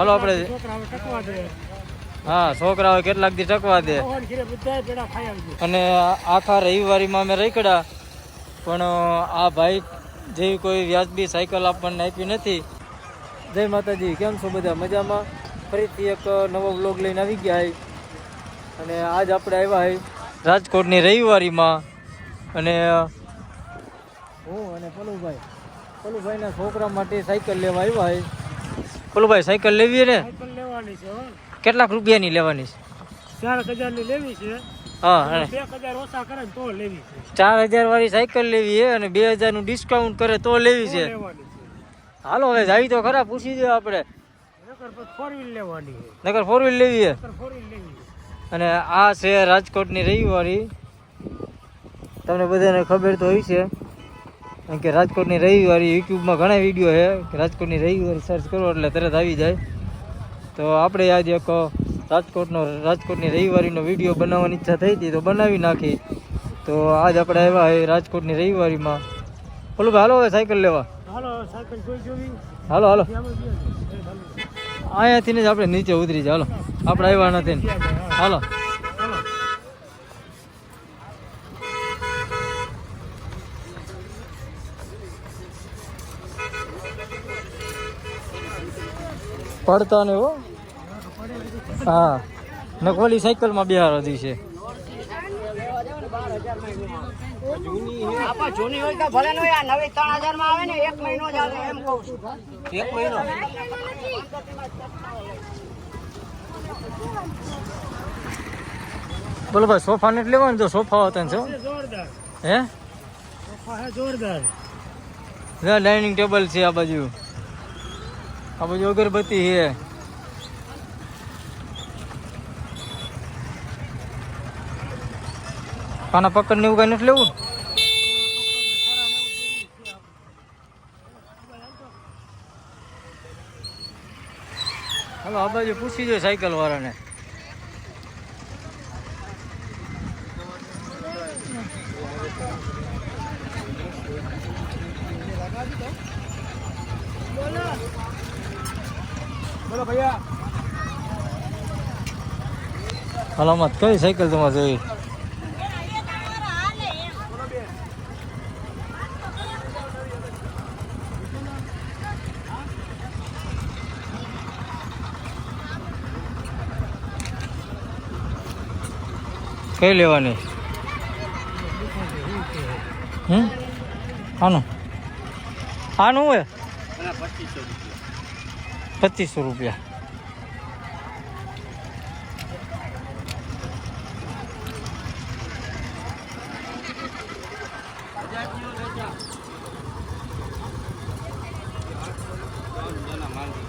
હાલો આપણે ટકવા દે. હા છોકરાઓ કેટલાક દી ટકવા દે. અને આખા રવિવારીમાં અમે રેકડા પણ આ ભાઈ જેવી કોઈ વ્યાજબી સાયકલ આપણને આપી નથી. જય માતાજી કેમ છો બધા? મજામાં? ફરીથી એક નવો વ્લોગ લઈને આવી ગયા અને આજ આપણે આવ્યા હોય રાજકોટની રવિવારીમાં. અને હું અને પલુભાઈ. પલુભાઈના છોકરા માટે સાયકલ લેવા આવ્યા છે પલુભાઈ સાયકલ લેવી ને લેવાની છે કેટલાક રૂપિયાની લેવાની છે? ચાર હજારની લેવી છે. હા ચાર હજાર વાળી સાયકલ લેવી છે અને બે હજારનું ડિસ્કાઉન્ટ કરે તો લેવી છે. હાલો હવે જાવી તો ખરા પૂછી દો આપણે. નગર ફોર વ્હીલ લેવી છે. અને આ છે રાજકોટની રવિવારી. તમને બધાને ખબર તો હોય છે. કારણ કે રાજકોટની રવિવારી યુટ્યુબમાં ઘણા વીડિયો છે. કે રાજકોટની રવિવારી સર્ચ કરો એટલે તરત આવી જાય. તો આપણે આજે એક રાજકોટનો રાજકોટની રવિવારીનો વીડિયો બનાવવાની ઈચ્છા થઈ હતી તો બનાવી નાખી. તો આજ આપણે આવ્યા એ રાજકોટની રવિવારીમાં. બોલું ભાઈ હાલો હવે સાયકલ લેવા. હાલો હાલો. અહીંયાથી ને જ આપણે નીચે ઉતરી જાય હાલો. આપણે આવ્યા નથી. હાલો. પડતા ને હો. હા. નખવાલી સાયકલમાં બિહાર હતી છે. આપા જૂની હોય તો ભલે નો યાર નવી ત્રણ હજારમાં આવે ને એક મહિનો જ હાલે એમ કહું છું. એક મહિનો? બોલો ભાઈ સોફા ને લેવાનું? જો સોફા હતા ને છો જોરદાર. હે? હે જોરદાર. ડાઇનિંગ ટેબલ છે આ બાજુ. આ બાજુ અગરબત્તી છે. પાના પકડ ને એવું કઈ નથી લેવું? હાલો, આ બાજુ પૂછી જો સાયકલ વાળાને. બોલો ભૈયા. સલામત કઈ સાયકલ તમારે જોઈ? કઈ લેવાની? હમ? આનું. આનું હોય? પચીસો રૂપિયા.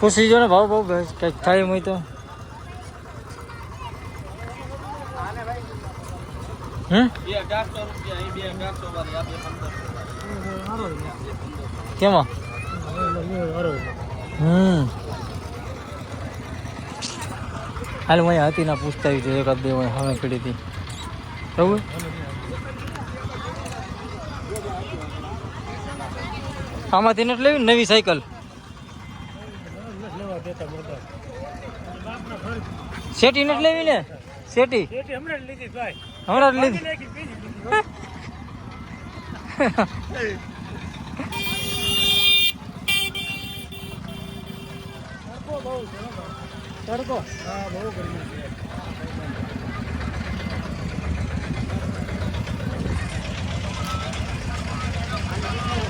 પૂછી જો ને ભાવ ભાવ કંઈક થાય એમ તો. કેમાં હમ હાલ હું હતી ના પૂછતા આવી એકાદ બે હવે પડી હતી. બરાબર? આમાંથી નથી લેવી નવી સાયકલ? શેટી નથી લેવી ને? શેટી? હમણાં જ લીધી. ભાઈ હમણાં જ લીધી નાખી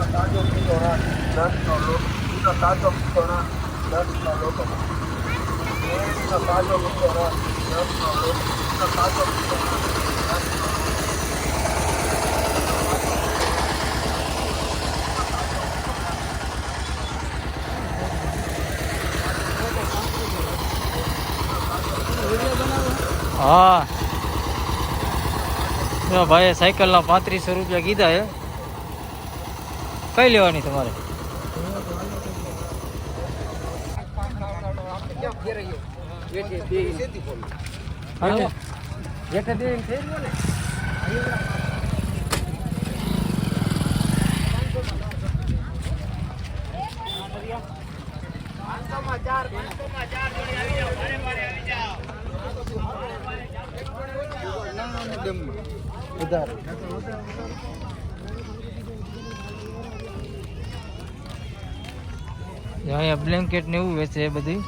હો ભાઈ. તડકો હા બહુ ગરમી છે સોડા પીવીએ હા ભાઈ હેલે છે હા. જો ભાઈ સાયકલના પાંત્રીસો રૂપિયા કીધા હે. કઈ લેવાની તમારે? હાલો. અહીંયા બ્લેન્કેટ ને એવું વેચે એ બધી.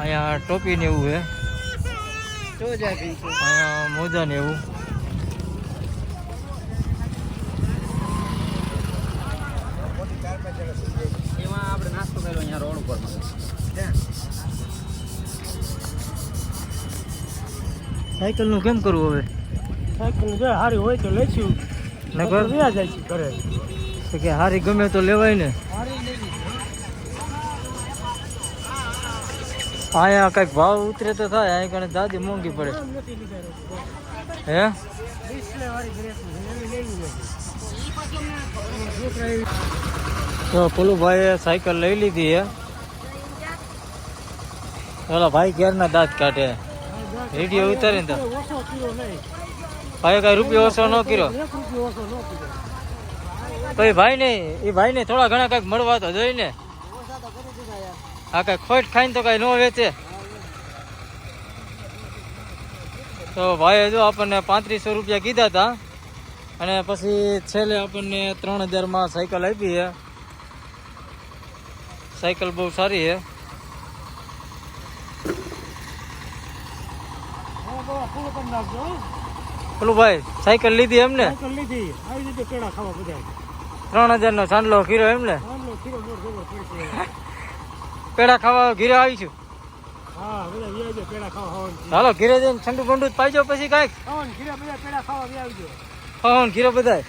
અહીંયા ટોપી ને એવું હે. અહીંયા મોજા ને એવું. એમાં આપણે નાસ્તો કર્યો અહીંયા રોડ ઉપર સાયકલનું કેમ કરવું હવે? સાયકલ જો સારી હોય તો લઈશું વ્યા જાય છે ઘરે. તો કે હારી ગમે તો લેવાય ને. અહીંયા કંઈક ભાવ ઉતરે તો થાય અહીં કણે દાદી મોંઘી પડે. હે? તો પેલું ભાઈએ સાયકલ લઈ લીધી હે. પેલા ભાઈ ક્યારના દાંત કાઢે? રેડિયો ઉતારી ને તો. ભાઈ કઈ રૂપિયો ઓછો ન કર્યો એક રૂપિયો ઓછો ન કીધો તો એ ભાઈ ને એ ભાઈ ને થોડા ઘણા કંઈક મળવા તો જોઈ ને. હા, કઈ ખોટ ખાઈને તો કઈ ન વેચે. તો ભાઈ જો આપણને પાંત્રીસો રૂપિયા કીધા હતા અને પછી છેલ્લે આપણને ત્રણ હજારમાં સાયકલ આપી છે. સાયકલ બહુ સારી છે. પેલું ભાઈ, સાયકલ લીધી એમને? સાયકલ લીધી. આવી રીતે પેડા ખાવા બધા ત્રણ ચાંદલો એમને? આમનો ખીરો મોર જબર પડશે. પેડા ખાવા ઘીરો ખાવા ખાવાનું. હાલો ઘીરે જઈને ઠંડુ બંડુ પાઈજો પછી કાંઈક. ખાવાનું ઘીરો બધા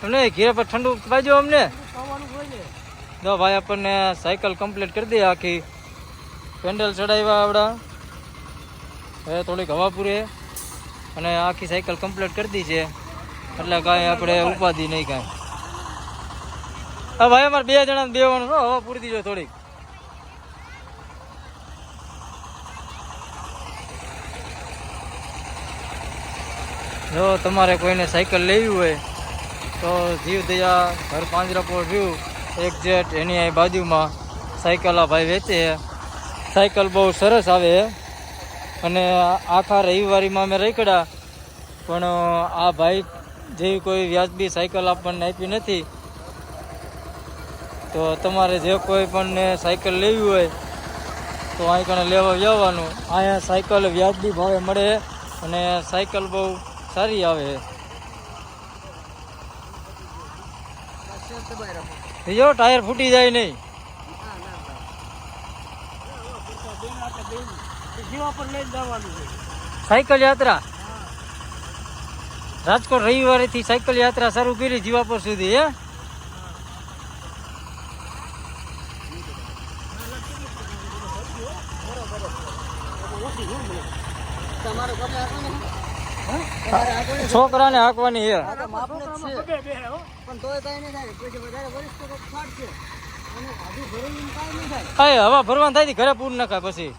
તમને ઘીરે ઘીરે પર ઠંડુ પાઈજો અમને? ને. જો ભાઈ આપણને સાયકલ કમ્પ્લીટ કરી દઈએ આખી. પેન્ડલ ચડાવ્યા આવડા. હવે થોડીક હવા પૂરે. અને આખી સાયકલ કમ્પ્લીટ કરી દી છે. એટલે કાંઈ આપણે ઉપાધિ નહીં કાંઈ. હા ભાઈ અમારે બે જણા બેવાનું છો, હવા પૂરી દીજો થોડીક. જો તમારે કોઈને સાયકલ લેવી હોય, તો જીવ દયા ઘર પાંજરાપોળ રહ્યું. એક્ઝેટ એની અહીં બાજુમાં સાયકલ આ ભાઈ વેચે સાયકલ બહુ સરસ આવે અને આખા રવિવારીમાં અમે રેકડા પણ આ ભાઈ જેવી કોઈ વ્યાજબી સાયકલ આપણને આપી નથી, તો તમારે જે કોઈ પણ સાયકલ લેવી હોય, તો અહીં કણે લેવા જવાનું અહીંયા સાયકલ વ્યાજબી ભાવે મળે અને સાયકલ બહુ સારી આવે. છે જો ટાયર ફૂટી જાય નહીં. સાયકલ યાત્રા. રાજકોટ રવિવારેથી સાયકલ યાત્રા શરૂ કરી જીવાપુર સુધી, હે? છોકરાને હાંકવાની, હે? હવે ભરવાનું થાય ઘરે પૂર નખાય પછી.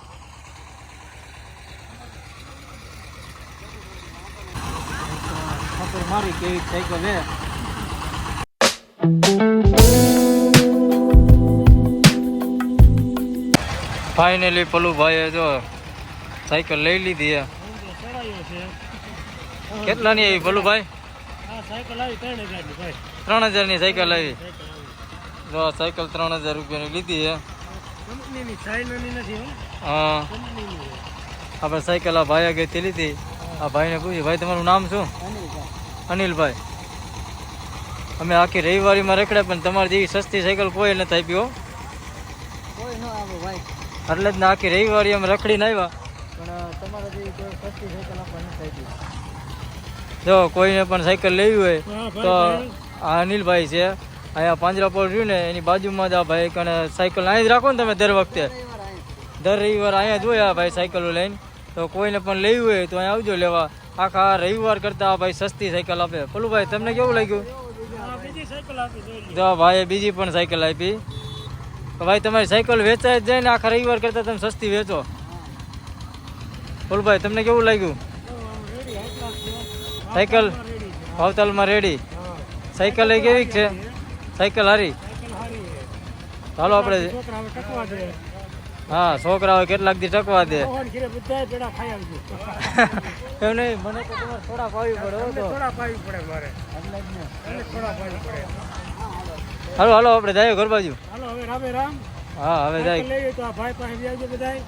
ઠાકોર મારી કેવી સાયકલ હે ફાઇનલી પેલું ભાઈએ જો સાયકલ લઈ લીધી હે કેટલાની આવી પેલું ભાઈ ત્રણ હજારની ની સાયકલ આવી. જો સાયકલ ત્રણ હજાર રૂપિયાની લીધી હો. હા. આપણે સાયકલ આ ભાઈ આગળ લીધી. આ ભાઈને પૂછ્યું ભાઈ તમારું નામ શું? અનિલભાઈ અમે આખી રવિવારીમાં રખડ્યા પણ તમારી જેવી સસ્તી સાયકલ કોઈ નથી આપી હો. એટલે જ ને આખી રવિવારી અમે રખડીને આવ્યા. પણ તમારા જેવી સસ્તી સાયકલ આપણને નથી આપી. જો કોઈને પણ સાયકલ લેવી હોય તો આ અનિલભાઈ છે અહીંયા પાંજરાપોળ રહ્યું ને એની બાજુમાં જ આ ભાઈ કણે સાયકલ અહીં જ રાખો ને તમે દર વખતે. દર રવિવાર અહીંયા જ હોય આ ભાઈ સાયકલો લઈને. તો કોઈને પણ લેવી હોય તો અહીંયા આવજો લેવા. આખા રવિવાર કરતા ભાઈ સસ્તી સાયકલ આપે. પેલું ભાઈ તમને કેવું લાગ્યું. જો આ ભાઈએ બીજી પણ સાયકલ આપી. ભાઈ તમારી સાયકલ વેચાય જ જાય ને આખા રવિવાર કરતા તમે સસ્તી વેચો. બોલું ભાઈ તમને કેવું લાગ્યું. સાયકલ ભાવતાલમાં રેડી. સાયકલ એ કેવી છે? સાયકલ હારી. સારી ચાલો આપણે હા છોકરાઓ કેટલાક દી ટકવા દે. એમ નહીં મને તો તમારે થોડા પાવી પડે થોડા પાવી મારે. થોડા પાવી હાલો હાલો આપણે જાય ઘર બાજુ. હાલો હવે રામે રામ. હા હવે જાય. તો આ ભાઈ પાસે બધાય.